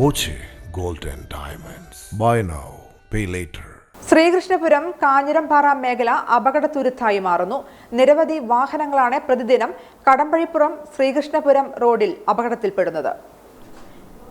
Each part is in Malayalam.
Boche gold and diamonds. Buy now pay later Sreekrishnapuram Kanjirampara മേഖല അപകടത്തുരുത്തായി മാറുന്നു. നിരവധി വാഹനങ്ങളാണ് പ്രതിദിനം കടമ്പഴിപ്പുറം ശ്രീകൃഷ്ണപുരം റോഡിൽ അപകടത്തിൽപ്പെടുന്നത്.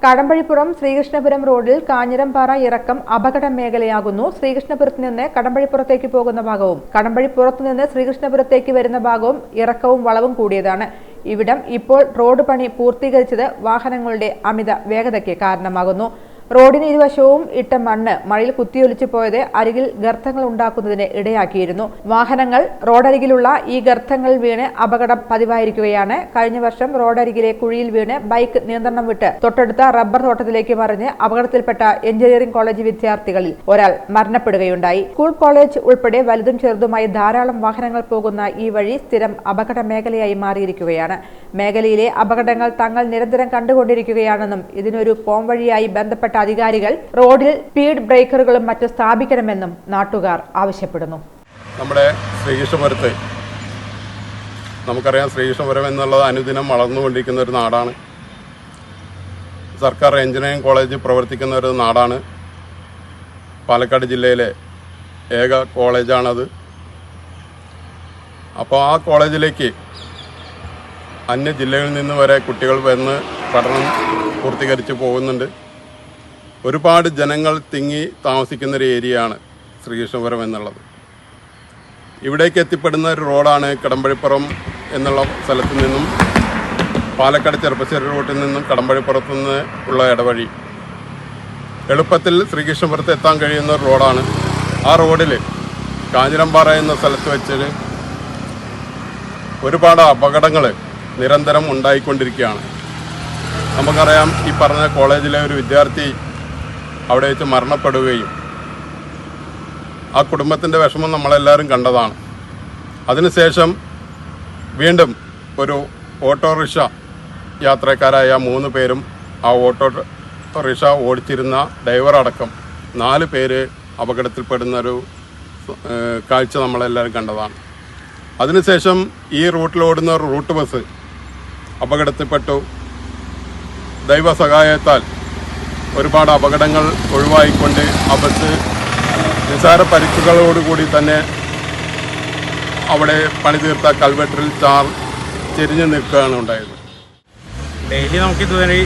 കടമ്പഴിപ്പുറം ശ്രീകൃഷ്ണപുരം റോഡിൽ കാഞ്ഞിരംപാറ ഇറക്കം അപകട മേഖലയാകുന്നു. ശ്രീകൃഷ്ണപുരത്ത് നിന്ന് കടമ്പഴിപ്പുറത്തേക്ക് പോകുന്ന ഭാഗവും കടമ്പഴിപ്പുറത്ത് നിന്ന് ശ്രീകൃഷ്ണപുരത്തേക്ക് വരുന്ന ഭാഗവും ഇറക്കവും വളവും കൂടിയതാണ്. ഇവിടം ഇപ്പോൾ റോഡ് പണി പൂർത്തീകരിച്ചത് വാഹനങ്ങളുടെ അമിത വേഗതയ്ക്ക് കാരണമാകുന്നു. റോഡിന് ഇരുവശവും ഇട്ട മണ്ണ് മഴയിൽ കുത്തിയൊലിച്ചു പോയത് അരികിൽ ഗർത്തങ്ങൾ ഉണ്ടാക്കുന്നതിന് ഇടയാക്കിയിരുന്നു. വാഹനങ്ങൾ റോഡരികിലുള്ള ഈ ഗർത്തങ്ങൾ വീണ് അപകടം പതിവായിരിക്കുകയാണ്. കഴിഞ്ഞ വർഷം റോഡരികിലെ കുഴിയിൽ വീണ് ബൈക്ക് നിയന്ത്രണം വിട്ട് തൊട്ടടുത്ത റബ്ബർ തോട്ടത്തിലേക്ക് മറിഞ്ഞ് അപകടത്തിൽപ്പെട്ട എഞ്ചിനീയറിംഗ് കോളേജ് വിദ്യാർത്ഥികളിൽ ഒരാൾ മരണപ്പെടുകയുണ്ടായി. സ്കൂൾ കോളേജ് ഉൾപ്പെടെ വലുതും ചെറുതുമായി ധാരാളം വാഹനങ്ങൾ പോകുന്ന ഈ വഴി സ്ഥിരം അപകട മേഖലയായി മാറിയിരിക്കുകയാണ്. മേഖലയിലെ അപകടങ്ങൾ തങ്ങൾ നിരന്തരം കണ്ടുകൊണ്ടിരിക്കുകയാണെന്നും ഇതിനൊരു പോംവഴിയായി ബന്ധപ്പെട്ട അധികാരികൾ റോഡിൽ സ്പീഡ് ബ്രേക്കറുകളും മറ്റും സ്ഥാപിക്കണമെന്നും നാട്ടുകാർ ആവശ്യപ്പെടുന്നു. നമ്മുടെ ശ്രീകൃഷ്ണപുരത്ത് നമുക്കറിയാം ശ്രീകൃഷ്ണപുരം എന്നുള്ളത് അനുദിനം വളർന്നുകൊണ്ടിരിക്കുന്ന ഒരു നാടാണ്. സർക്കാർ എഞ്ചിനീയറിംഗ് കോളേജ് പ്രവർത്തിക്കുന്ന ഒരു നാടാണ്. പാലക്കാട് ജില്ലയിലെ ഏക കോളേജാണത്. അപ്പോൾ ആ കോളേജിലേക്ക് അന്യ ജില്ലകളിൽ നിന്ന് വരെ കുട്ടികൾ വന്ന് പഠനം പൂർത്തീകരിച്ച് പോകുന്നുണ്ട്. ഒരുപാട് ജനങ്ങൾ തിങ്ങി താമസിക്കുന്ന ഒരു ഏരിയയാണ് ശ്രീകൃഷ്ണപുരം എന്നുള്ളത്. ഇവിടേക്ക് എത്തിപ്പെടുന്ന ഒരു റോഡാണ് കടമ്പഴിപ്പുറം എന്നുള്ള സ്ഥലത്ത് നിന്നും പാലക്കാട് ചെറുപ്പശ്ശേരി റൂട്ടിൽ നിന്നും കടമ്പഴിപ്പുറത്ത് നിന്ന് ഉള്ള ഇടവഴി. എളുപ്പത്തിൽ ശ്രീകൃഷ്ണപുരത്ത് എത്താൻ കഴിയുന്ന ഒരു റോഡാണ്. ആ റോഡിൽ കാഞ്ഞിരമ്പാറ എന്ന സ്ഥലത്ത് വെച്ചിട്ട് ഒരുപാട് അപകടങ്ങൾ നിരന്തരം ഉണ്ടായിക്കൊണ്ടിരിക്കുകയാണ്. നമുക്കറിയാം ഈ പറഞ്ഞ കോളേജിലെ ഒരു വിദ്യാർത്ഥി അവിടെ വെച്ച് മരണപ്പെടുകയും ആ കുടുംബത്തിന്റെ വിഷമം നമ്മളെല്ലാവരും കണ്ടതാണ്. അതിനുശേഷം വീണ്ടും ഒരു ഓട്ടോറിക്ഷ യാത്രക്കാരായ മൂന്ന് പേരും ആ ഓട്ടോ റിക്ഷ ഓടിച്ചിരുന്ന ഡ്രൈവർ അടക്കം നാല് പേര് അപകടത്തിൽപ്പെടുന്ന ഒരു കാഴ്ച നമ്മളെല്ലാവരും കണ്ടതാണ്. അതിനുശേഷം ഈ റൂട്ടിലോടുന്ന ഒരു റൂട്ട് ബസ് അപകടത്തിൽപ്പെട്ടു. ദൈവ സഹായത്താൽ ഒരുപാട് അപകടങ്ങൾ ഒഴിവായിക്കൊണ്ട് ആ ബസ് നിസാര പരിക്കുകളോടുകൂടി തന്നെ അവിടെ പണി തീർത്ത കൽവെട്ടിൽ ചാർ ചെരിഞ്ഞു നിൽക്കുകയാണ് ഉണ്ടായത്. ഡെയിലി നമുക്ക് ഇതുവരെ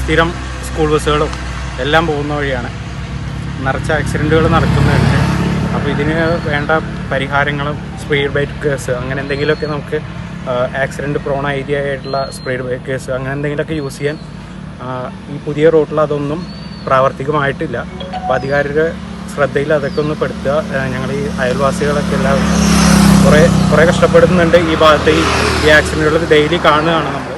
സ്ഥിരം സ്കൂൾ ബസ്സുകളും എല്ലാം പോകുന്ന വഴിയാണ്. നിറച്ച ആക്സിഡന്റുകൾ നടക്കുന്നുണ്ട്. അപ്പോൾ ഇതിന് വേണ്ട പരിഹാരങ്ങളും സ്പീഡ് ബ്രേക്കേഴ്സ് അങ്ങനെ എന്തെങ്കിലുമൊക്കെ നമുക്ക് ആക്സിഡന്റ് പ്രോൺ ഏരിയ ആയിട്ടുള്ള സ്പീഡ് ബ്രേക്കേഴ്സ് അങ്ങനെ എന്തെങ്കിലുമൊക്കെ യൂസ് ചെയ്യാൻ ഈ പുതിയ റോട്ടിൽ അതൊന്നും പ്രാവർത്തികമായിട്ടില്ല. അപ്പോൾ അധികാരിയുടെ ശ്രദ്ധയിൽ അതൊക്കെ ഒന്ന് പെടുത്തുക. ഞങ്ങൾ ഈ അയൽവാസികളൊക്കെ എല്ലാവരും കുറേ കുറേ കഷ്ടപ്പെടുന്നുണ്ട് ഈ ഭാഗത്ത് ഈ ആക്സിഡന്റുകൾ ഡെയിലി കാണുകയാണ് നമ്മൾ